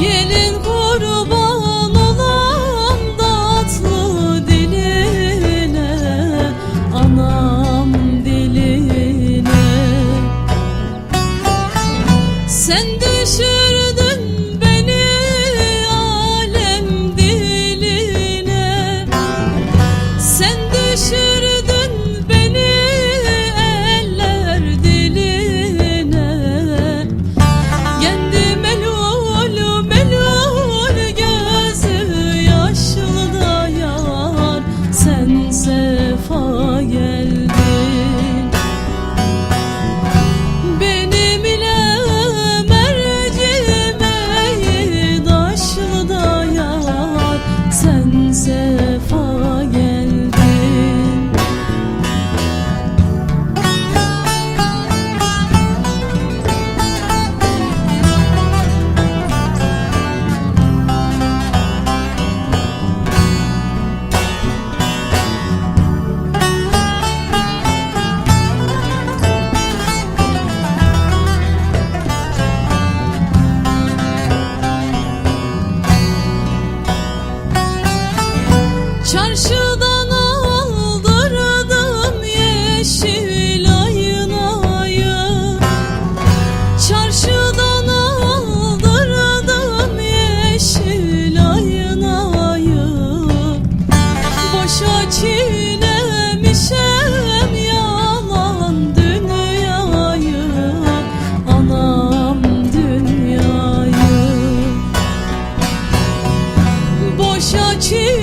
gelin Jesus. Çarşıdan aldırdım yeşil ayınayı Çarşıdan aldırdım yeşil ayınayı Boşa çilemişem yalan dünyayı. Anam dünyayı. Boşa çilemişem